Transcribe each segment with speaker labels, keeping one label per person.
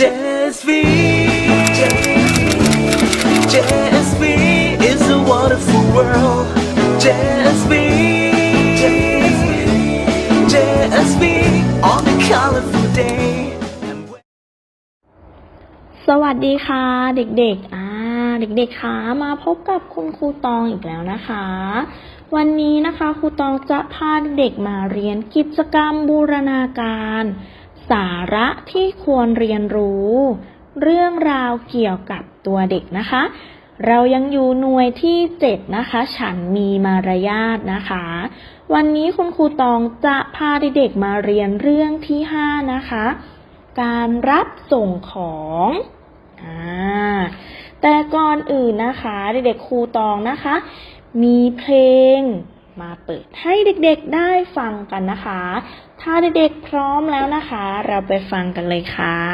Speaker 1: JSV JSV is a wonderful world JSV JSV on a colorful day
Speaker 2: สวัสดีค่ะเด็กๆอ่าเด็กๆคะมาพบกับคุณครูตองอีกแล้วนะคะ วันนี้นะคะครูตองจะพาเด็กมาเรียนกิจกรรมบูรณาการ สาระที่ควรเรียนรู้ เรื่องราวเกี่ยวกับตัวเด็กนะคะ เรายังอยู่หน่วยที่ 7 นะคะ ฉันมีมารยาทนะคะ วันนี้คุณครูตองจะพาเด็กๆมาเรียนเรื่องที่ 5 นะคะ การรับส่งของอ่าแต่ก่อนอื่นนะคะ เด็กๆครูตองนะคะ มีเพลง มาเปิดให้เด็กๆได้ฟังกันนะคะ ถ้าเด็กๆพร้อมแล้วนะคะ เราไปฟังกันเลยค่ะ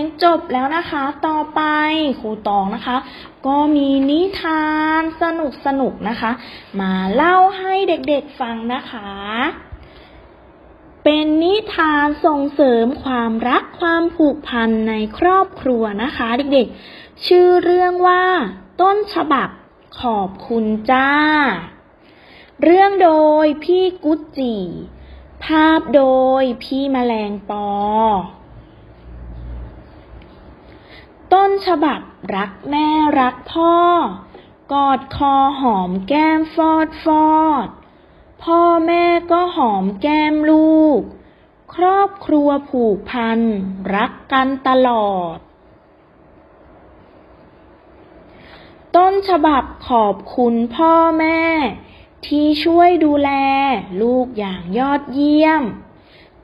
Speaker 2: งจบแล้วนะคะ ต่อไปครูตองนะคะ ก็มีนิทานสนุกๆนะคะ มาเล่าให้เด็กๆฟังนะคะ เป็นนิทานส่งเสริมความรักความผูกพันในครอบครัวนะคะ เด็กๆ ชื่อเรื่องว่า ต้นฉบับ
Speaker 3: ขอบคุณจ้า เรื่องโดยพี่กุจจีภาพโดยพี่แมลงปอ ต้นฉบับรักแม่รักพ่อ กอดคอหอมแก้มฟอดฟอด พ่อแม่ก็หอมแก้มลูก ครอบครัวผูกพัน รักกันตลอด ต้นฉบับขอบคุณพ่อแม่ ที่ช่วยดูแล ลูกอย่างยอดเยี่ยม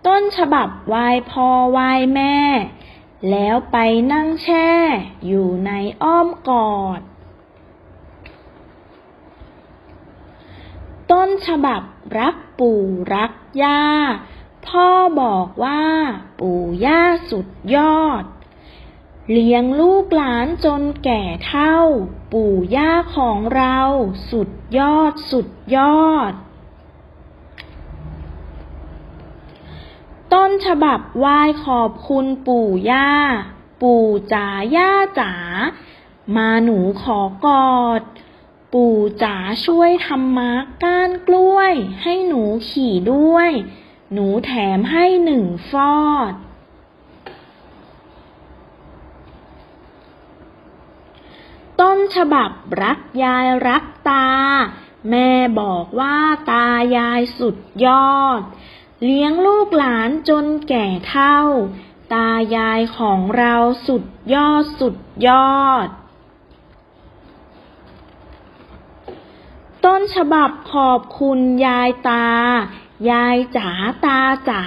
Speaker 3: ต้นฉบับไหว้พ่อไหว้แม่ แล้วไปนั่งแช่อยู่ในอ้อมกอด ต้นฉบับรักปู่รักย่า พ่อบอกว่าปู่ย่าสุดยอด เลี้ยงลูกหลานจนแก่เท่า ปู่ย่าของเราสุดยอดสุดยอด ต้นฉบับไหว้ขอบคุณปู่ย่า ปู่จ๋าย่าจ๋า มาหนูขอกอด ปู่จ๋าช่วยทำม้าก้านกล้วย ให้หนูขี่ด้วย หนูแถมให้หนึ่งฟอด ต้นฉบับรักยายรักตา แม่บอกว่าตายายสุดยอด เลี้ยงลูกหลานจนแก่เท่า ตายายของเราสุดยอดสุดยอด ต้นฉบับขอบคุณยายตา ยายจ๋าตาจ๋า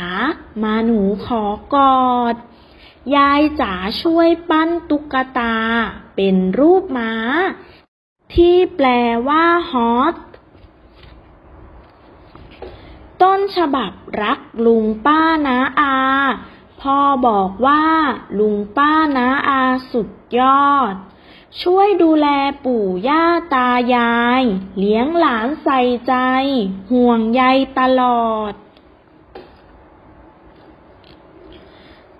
Speaker 3: มาหนูขอกอด ยายจ๋าช่วยปั้นตุ๊กตา เป็นรูปม้า ที่แปลว่าฮอต ต้นฉบับรักลุงป้านาอา พ่อบอกว่าลุงป้านาอาสุดยอด ช่วยดูแลปู่ย่าตายาย เลี้ยงหลานใส่ใจ ห่วงใยตลอด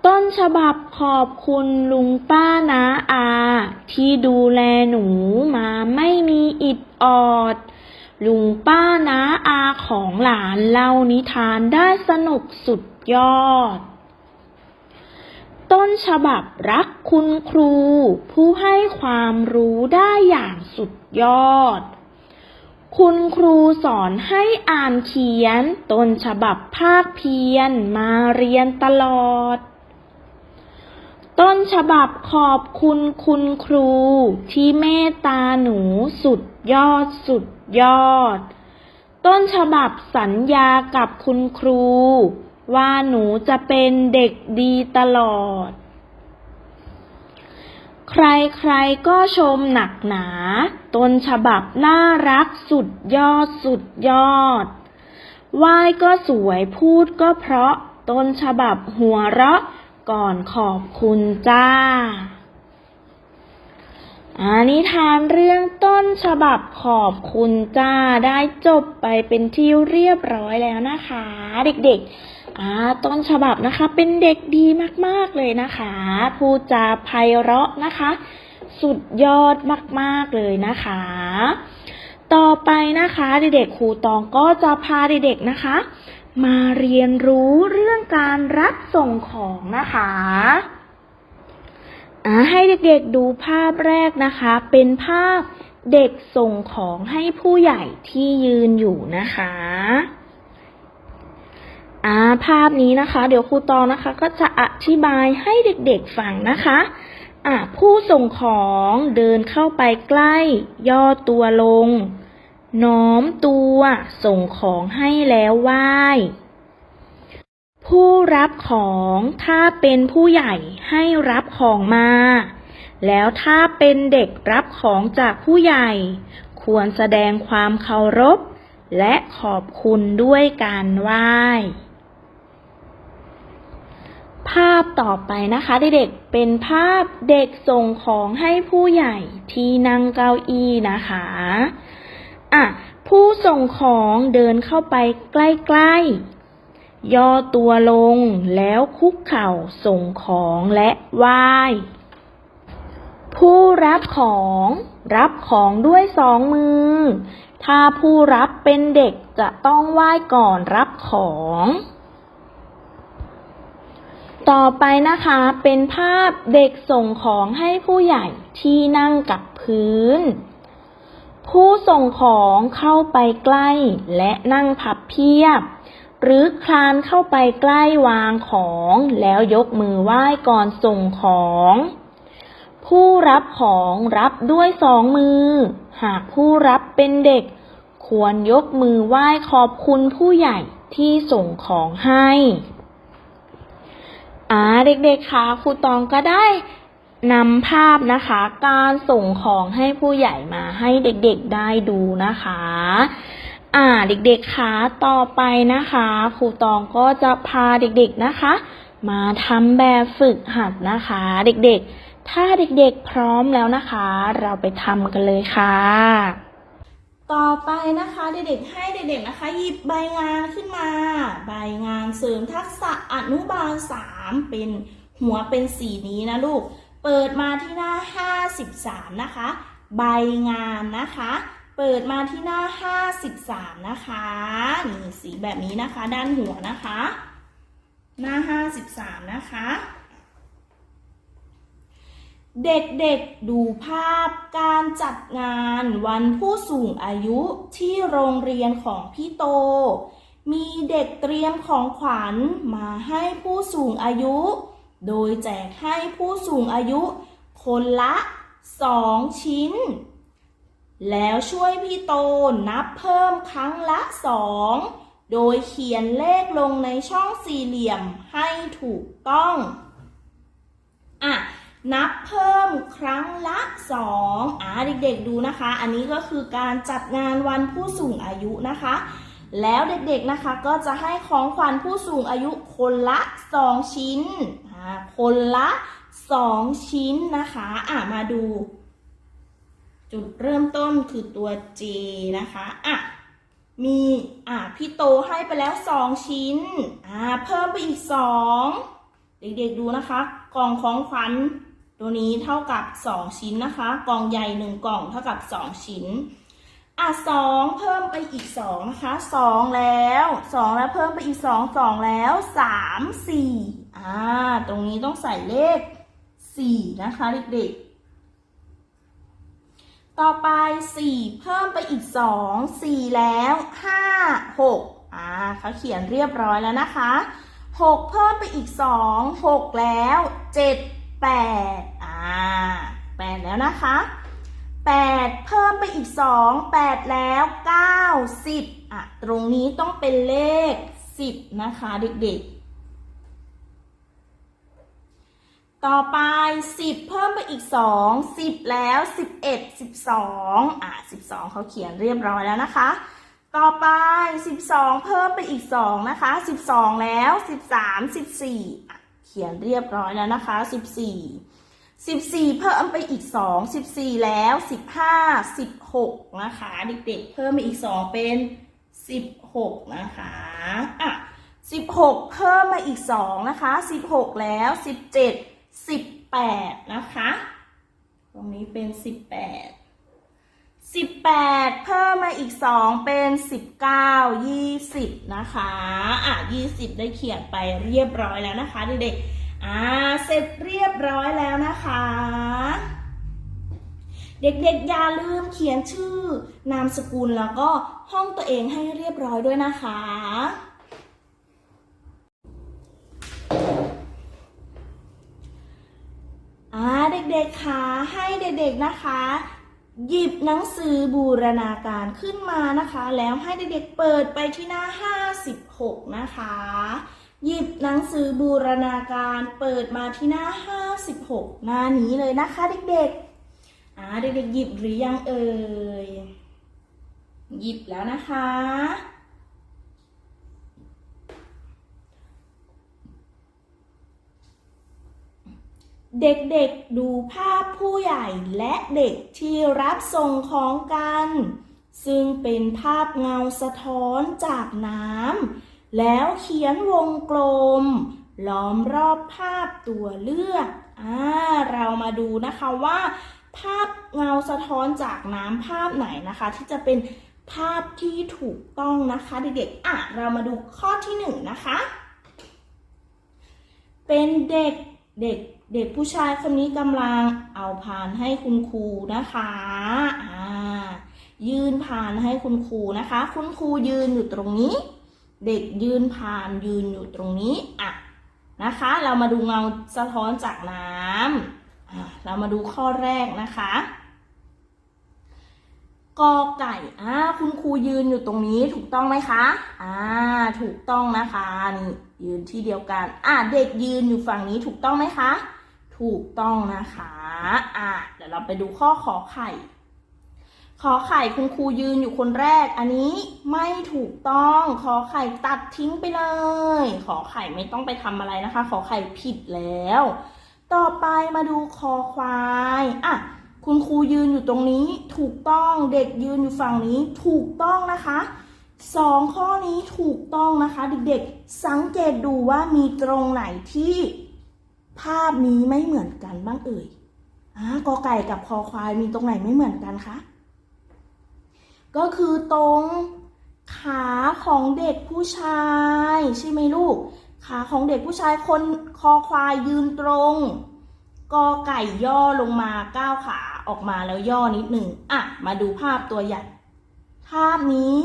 Speaker 3: ต้นฉบับขอบคุณลุงป้านาอา ที่ดูแลหนูมาไม่มีอิดออด ลุงป้าน้าอาของหลานเล่านิทานได้สนุกสุดยอด ต้นฉบับรักคุณครู ผู้ให้ความรู้ได้อย่างสุดยอด คุณครูสอนให้อ่านเขียน ต้นฉบับภาคเพียนมาเรียนตลอด ต้นฉบับขอบคุณคุณครูที่เมตตาหนูสุดยอดสุด ยอด ต้นฉบับสัญญากับคุณครู ว่าหนูจะเป็นเด็กดีตลอด ใครๆก็ชมหนักหนา ต้นฉบับน่ารักสุดยอดสุดยอดไหว้ก็สวยพูดก็เพราะ ต้นฉบับหัวเราะก่อนขอบคุณจ้า อานิทานเรื่องต้นฉบับขอบคุณจ้าได้จบไปเป็นที่เรียบร้อยแล้วนะคะ เด็กๆอาต้นฉบับนะคะ เป็นเด็กดีมากๆเลยนะคะพูดจาไพเราะนะคะ สุดยอดมากๆเลยนะคะ ต่อไปนะคะเด็กๆครูตองก็จะพาเด็กๆนะคะ มาเรียนรู้เรื่องการรับส่งของนะคะ ให้เด็กๆดูภาพแรกนะคะ เป็นภาพเด็กส่งของให้ผู้ใหญ่ที่ยืนอยู่นะคะอ่าภาพนี้นะคะ เดี๋ยวครูตองนะคะ ก็จะอธิบายให้เด็กๆฟังนะคะอ่าผู้ส่งของเดินเข้าไปใกล้ ย่อตัวลง น้อมตัวส่งของให้แล้วไหว้ ผู้รับของถ้าเป็นผู้ใหญ่ให้รับของมา แล้วถ้าเป็นเด็กรับของจากผู้ใหญ่ ควรแสดงความเคารพ และขอบคุณด้วยการไหว้ ภาพต่อไปนะคะเด็กๆเป็นภาพเด็กส่งของให้ผู้ใหญ่ที่นั่งเก้าอี้นะคะอะผู้ส่งของเดินเข้าไปใกล้ๆ ย่อตัวลงแล้วคุกเข่าส่งของและไหว้ ผู้รับของ
Speaker 4: รับของด้วยสองมือ ถ้าผู้รับเป็นเด็กจะต้องไหว้ก่อนรับของ ต่อไปนะคะเป็นภาพเด็กส่งของให้ผู้ใหญ่ที่นั่งกับพื้น ผู้ส่งของเข้าไปใกล้และนั่งพับเพียบ หรือคลานเข้าไปใกล้วางของ แล้วยกมือไหว้ก่อนส่งของ ผู้รับของรับด้วยสองมือ หากผู้รับเป็นเด็ก ควรยกมือไหว้ขอบคุณผู้ใหญ่ที่ส่งของให้อ่าเด็กๆคะครูตองก็ได้นำภาพนะคะ การส่งของให้ผู้ใหญ่มาให้เด็กๆได้ดูนะคะ อ่าเด็กๆคะต่อไปนะคะครูตองก็จะพาเด็กๆนะคะ มาทำแบบฝึกหัดนะคะ เด็กๆ ถ้าเด็กๆพร้อมแล้วนะคะ เราไปทำกันเลยค่ะ ต่อไปนะคะเด็กๆให้เด็กๆนะคะ หยิบใบงานขึ้นมา ใบงานเสริมทักษะอนุบาล 3 เป็นหัวเป็นสีนี้นะลูก เปิดมาที่หน้า 53 นะคะ ใบงานนะคะ เปิดมาที่หน้า 53 นะคะนี่สีแบบนี้นะคะ ด้านหัวนะคะ หน้า 53 นะคะ เด็กๆดูภาพการจัดงานวันผู้สูงอายุที่โรงเรียนของพี่โต มีเด็กเตรียมของขวัญมาให้ผู้สูงอายุ โดยแจกให้ผู้สูงอายุ คนละสองชิ้น แล้วช่วยพี่โตนับเพิ่มครั้งละสองโดยเขียนเลขลงในช่องสี่เหลี่ยมให้ถูกต้องอะนับเพิ่มครั้งละสองอ่าเด็กๆดูนะคะ อันนี้ก็คือการจัดงานวันผู้สูงอายุนะคะ แล้วเด็กๆนะคะก็จะให้ของขวัญผู้สูงอายุคนละสองชิ้นอ่าคนละสองชิ้นนะคะ อะมาดู จุดเริ่มต้นคือตัว J นะคะอะมีอะพี่โตให้ไปแล้วสองชิ้นอ่าเพิ่มไปอีกสองเด็กๆดูนะคะ กล่องของขวัญตัวนี้เท่ากับ 2 ชิ้นนะคะ กล่องใหญ่ 1 กล่องเท่ากับ 2 ชิ้นอะสองเพิ่มไปอีกสองนะคะสองแล้วสองแล้วเพิ่มไปอีกสองสองแล้วสามสี่อ่าตรงนี้ต้องใส่เลขสี่นะคะเด็กๆ ต่อไปสี่เพิ่มไปอีกสองสี่แล้วห้าหกอ่าเขาเขียนเรียบร้อยแล้วนะคะหกเพิ่มไปอีกสองหกแล้วเจ็ดแปดอ่าแปดแล้วนะคะแปดเพิ่มไปอีกสองแปดแล้วเก้าสิบอะตรงนี้ต้องเป็นเลขสิบนะคะเด็กๆ ต่อไปสิบเพิ่มไปอีกสองสิบแล้วสิบเอ็ดสิบสองอะสิบสองเขาเขียนเรียบร้อยแล้วนะคะ ต่อไปสิบสองเพิ่มไปอีกสองนะคะสิบสองแล้วสิบสามสิบสี่อะเขียนเรียบร้อยแล้วนะคะสิบสี่สิบสี่เพิ่มไปอีกสองสิบสี่แล้วสิบห้าสิบหกนะคะ เด็กๆ เพิ่มไปอีกสองเป็นสิบหกนะคะอะสิบหกเพิ่มมาอีกสองนะคะสิบหกแล้วสิบเจ็ด สิบแปดนะคะ ตรงนี้เป็นสิบแปดสิบแปดเพิ่มมาอีกสองเป็นสิบเก้ายี่สิบนะคะ อะยี่สิบได้เขียนไปเรียบร้อยแล้วนะคะเด็กๆ อ่าเสร็จเรียบร้อยแล้วนะคะ เด็กๆ อย่าลืมเขียนชื่อนามสกุลแล้วก็ห้องตัวเองให้เรียบร้อยด้วยนะคะ อ่า เด็กๆคะให้เด็กๆนะคะ หยิบหนังสือบูรณาการขึ้นมานะคะ แล้วให้เด็กๆเปิดไปที่หน้า 56 นะคะ หยิบหนังสือบูรณาการเปิดมาที่หน้า 56 หน้านี้เลยนะคะเด็กๆอ่าเด็กๆหยิบหรือยังเอ่ยหยิบแล้วนะคะ เด็กๆดูภาพผู้ใหญ่และเด็กที่รับส่งของกัน ซึ่งเป็นภาพเงาสะท้อนจากน้ำแล้วเขียนวงกลม ล้อมรอบภาพตัวเลือกอ่าเรามาดูนะคะว่า ภาพเงาสะท้อนจากน้ำภาพไหนนะคะ ที่จะเป็นภาพที่ถูกต้องนะคะเด็กๆอะเรามาดูข้อที่หนึ่งนะคะ เป็นเด็กเด็ก เด็กผู้ชายคนนี้กำลังเอาพานให้คุณครูนะคะอ่ายื่นพานให้คุณครูนะคะ คุณครูยืนอยู่ตรงนี้ เด็กยืนพานยืนอยู่ตรงนี้อะนะคะ เรามาดูเงาสะท้อนจากน้ำอะเรามาดูข้อแรกนะคะกอไก่อ่าคุณครูยืนอยู่ตรงนี้ถูกต้องไหมคะอ่าถูกต้องนะคะนี่ยืนที่เดียวกันอะเด็กยืนอยู่ฝั่งนี้ถูกต้องไหมคะ ถูกต้องนะคะ อะ เดี๋ยวเราไปดูข้อขอไข่ ขอไข่คุณครูยืนอยู่คนแรก อันนี้ไม่ถูกต้อง ขอไข่ตัดทิ้งไปเลย ขอไข่ไม่ต้องไปทำอะไรนะคะ ขอไข่ผิดแล้ว ต่อไปมาดูคอควาย อะ คุณครูยืนอยู่ตรงนี้ ถูกต้อง เด็กยืนอยู่ฝั่งนี้ ถูกต้องนะคะสองข้อนี้ถูกต้องนะคะ เด็กๆ สังเกตดูว่ามีตรงไหนที่ ภาพนี้ไม่เหมือนกันบ้างเอ่ยอ่ากอไก่กับคอควายมีตรงไหนไม่เหมือนกันคะก็คือตรงขาของเด็กผู้ชายใช่ไหมลูก ขาของเด็กผู้ชายคนคอควายยืนตรง กอไก่ย่อลงมาก้าวขาออกมาแล้วย่อนิดหนึ่งอะ มาดูภาพตัวอย่างภาพนี้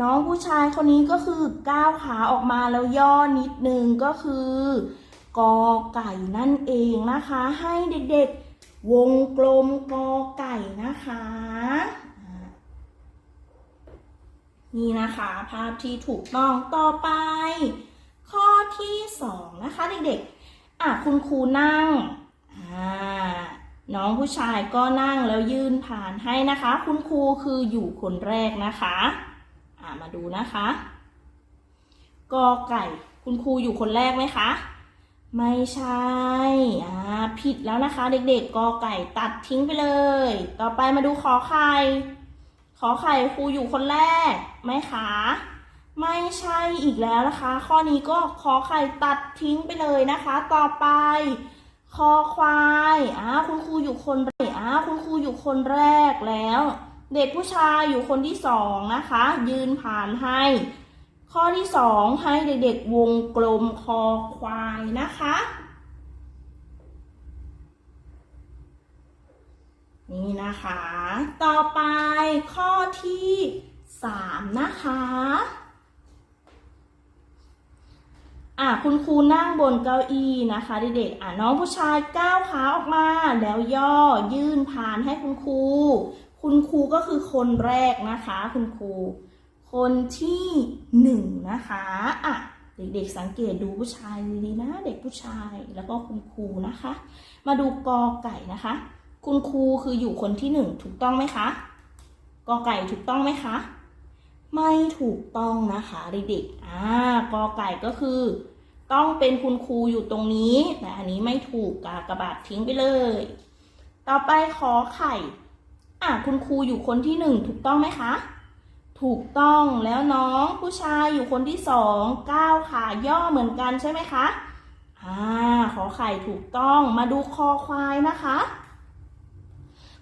Speaker 4: น้องผู้ชายคนนี้ก็คือก้าวขาออกมาแล้วย่อนิดหนึ่งก็คือ กอไก่นั่นเองนะคะ ให้เด็กๆวงกลมกอไก่นะคะนี่นะคะ ภาพที่ถูกต้องต่อไป ข้อที่สองนะคะเด็กๆ อะคุณครูนั่งอ่าน้องผู้ชายก็นั่งแล้วยื่นผ่านให้นะคะ คุณครูคืออยู่คนแรกนะคะอ่ามาดูนะคะกอไก่ คุณครูอยู่คนแรกไหมคะ ไม่ใช่อ่าผิดแล้วนะคะ เด็กๆกอไก่ตัดทิ้งไปเลย ต่อไปมาดูขอไข่ ขอไข่ครูอยู่คนแรกไหมคะ ไม่ใช่อีกแล้วนะคะ ข้อนี้ก็ขอไข่ตัดทิ้งไปเลยนะคะ ต่อไป คอควายอ่าคุณครูอยู่คนแรกอ่าคุณครูอยู่คนแรกแล้ว เด็กผู้ชายอยู่คนที่สองนะคะ ยืนผ่านให้ ข้อที่สองให้เด็กๆวงกลมคอควายนะคะ นี่นะคะ ต่อไปข้อที่สามนะคะอะคุณครูนั่งบนเก้าอี้นะคะเด็กๆอะน้องผู้ชายก้าวขาออกมาแล้วย่อยื่นผ่านให้คุณครู คุณครูก็คือคนแรกนะคะ คุณครู คนที่หนึ่งนะคะอะเด็กๆสังเกตดูผู้ชายดีนะ เด็กผู้ชายแล้วก็คุณครูนะคะ มาดูกอไก่นะคะ คุณครูคืออยู่คนที่หนึ่งถูกต้องไหมคะกอไก่ถูกต้องไหมคะ ไม่ถูกต้องนะคะเด็กๆอ่ากอไก่ก็คือ ต้องเป็นคุณครูอยู่ตรงนี้แต่อันนี้ไม่ถูกกากระบาดทิ้งไปเลย ต่อไปขอไข่อะคุณครูอยู่คนที่หนึ่งถูกต้องไหมคะ ถูกต้องแล้วน้องผู้ชายอยู่คนที่สองก้าวขาย่อเหมือนกันใช่ไหมคะอ่าขอไข่ถูกต้องมาดูคอควายนะคะ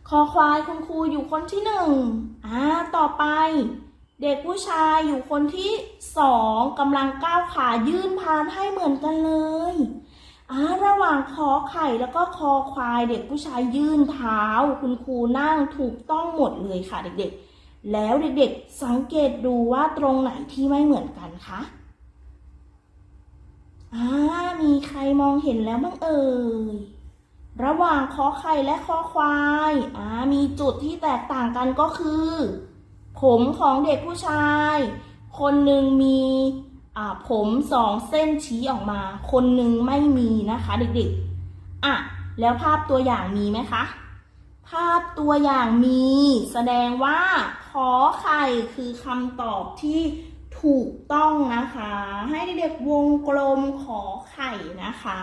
Speaker 4: คอควายคุณครูอยู่คนที่หนึ่งอ่าต่อไป เด็กผู้ชายอยู่คนที่สองกำลังก้าวขายื่นพานให้เหมือนกันเลยอ่าระหว่างคอไข่แล้วก็คอควาย เด็กผู้ชายยื่นเท้า คุณครูนั่งถูกต้องหมดเลยค่ะเด็กๆ แล้วเด็กๆสังเกตดูว่าตรงไหนที่ไม่เหมือนกันคะอ่ามีใครมองเห็นแล้วบ้างเอ่ย ระหว่างคอไข่และคอควายอ่ามีจุดที่แตกต่างกันก็คือ ผมของเด็กผู้ชาย คนหนึ่งมีอ่าผมสองเส้นชี้ออกมา คนหนึ่งไม่มีนะคะ เด็กๆอะแล้วภาพตัวอย่างมีไหมคะ ภาพตัวอย่างมี แสดงว่าขอไข่คือคำตอบที่ถูกต้องนะคะ ให้เด็กๆวงกลมขอไข่นะคะ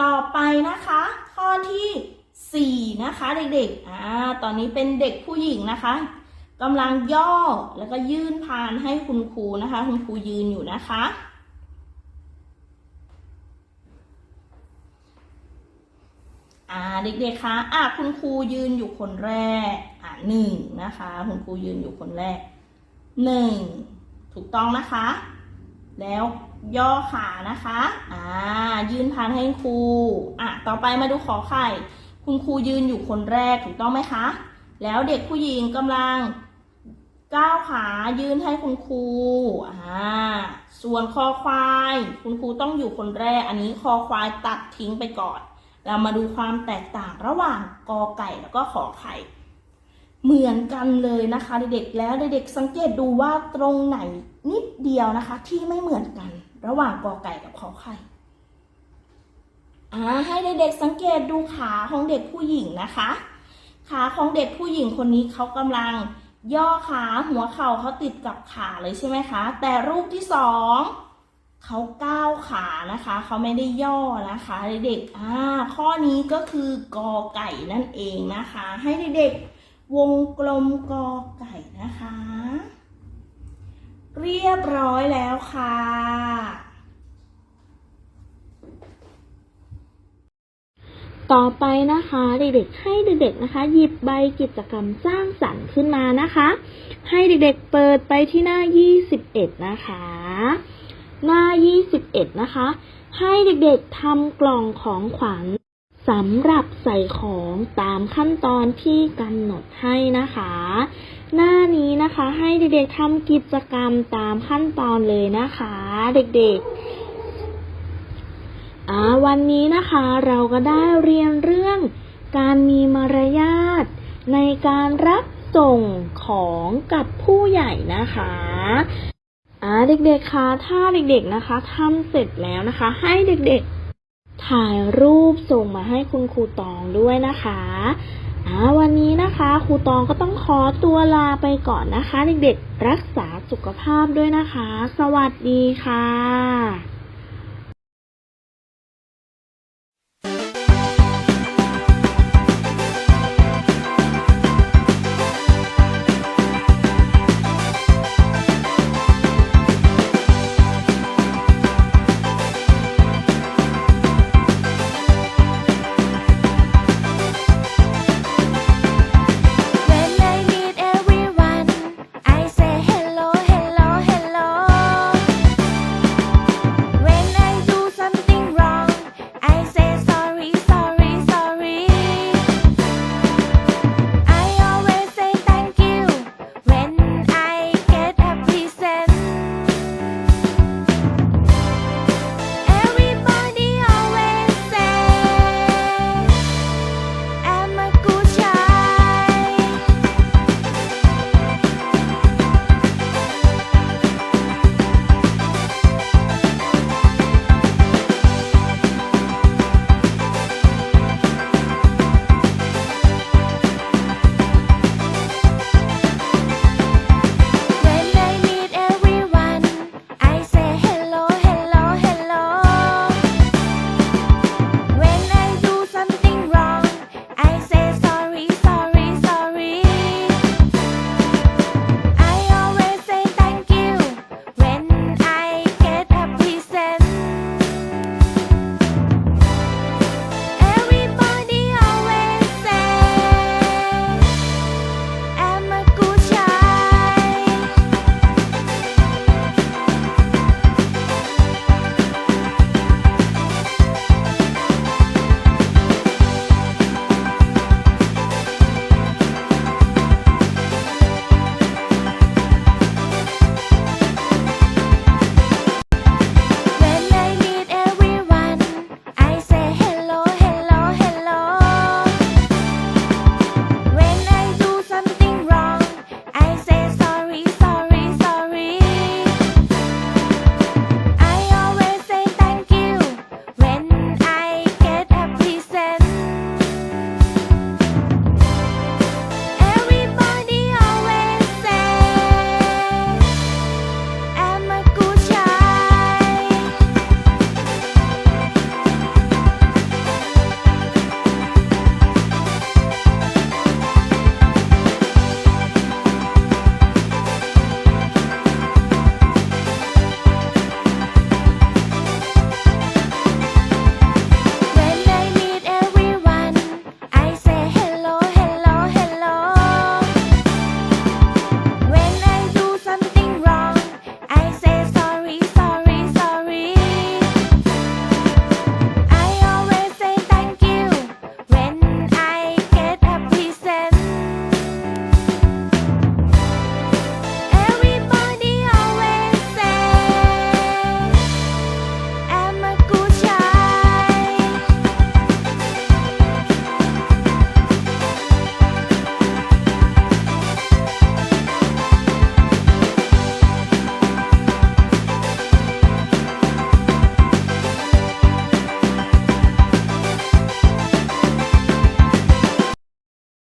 Speaker 4: ต่อไปนะคะ ข้อที่ 4 นะคะเด็กๆอ่าตอนนี้เป็นเด็กผู้หญิงนะคะกำลังย่อแล้วก็ยื่นพานให้คุณครูนะคะ คุณครูยืนอยู่นะคะ อ่าเด็กๆคะอะคุณครูยืนอยู่คนแรกอะหนึ่งนะคะ คุณครูยืนอยู่คนแรกหนึ่งถูกต้องนะคะ แล้วย่อขานะคะอ่ายืนพานให้ครูอะต่อไปมาดูขอไข่ คุณครูยืนอยู่คนแรกถูกต้องไหมคะ แล้วเด็กผู้หญิงกำลังก้าวขายืนให้คุณครูอ่าส่วนคอควาย คุณครูต้องอยู่คนแรก อันนี้คอควายตัดทิ้งไปก่อน เรามาดูความแตกต่างระหว่างกอไก่แล้วก็ขอไข่เหมือนกันเลยนะคะเด็กๆแล้วเด็กๆสังเกตดูว่าตรงไหนนิดเดียวนะคะ ที่ไม่เหมือนกัน ระหว่างกอไก่กับขอไข่อ่าให้เด็กๆสังเกตดูขาของเด็กผู้หญิงนะคะ ขาของเด็กผู้หญิงคนนี้เขากำลังย่อขาหัวเข่าเขาติดกับขาเลยใช่ไหมคะ แต่รูปที่สอง เขาก้าวขานะคะ เขาไม่ได้ย่อนะคะเด็กๆอ่าข้อนี้ก็คือกอไก่นั่นเองนะคะ ให้เด็กๆวงกลมกอไก่นะคะ เรียบร้อยแล้วค่ะต่อไปนะคะเด็กๆให้เด็กๆนะคะ หยิบใบกิจกรรมสร้างสรรค์ขึ้นมานะคะ ให้เด็กๆเปิดไปที่หน้า 21 นะคะ หน้า 21 นะคะ ให้เด็กๆทำกล่องของขวัญสำหรับใส่ของตามขั้นตอนที่กำหนดให้นะคะ หน้านี้นะคะให้เด็กๆทำกิจกรรมตามขั้นตอนเลยนะคะ เด็กๆอ่าวันนี้นะคะเราก็ได้เรียนเรื่องการมีมารยาทในการรับส่งของกับผู้ใหญ่นะคะ อ่าเด็กๆคะถ้าเด็กๆนะคะทำเสร็จแล้วนะคะ ให้เด็กๆ ถ่ายรูปส่งมาให้คุณครูตองด้วยนะคะอ่าวันนี้นะคะครูตองก็ต้องขอตัวลาไปก่อนนะคะ เด็กๆ รักษาสุขภาพด้วยนะคะ สวัสดีค่ะ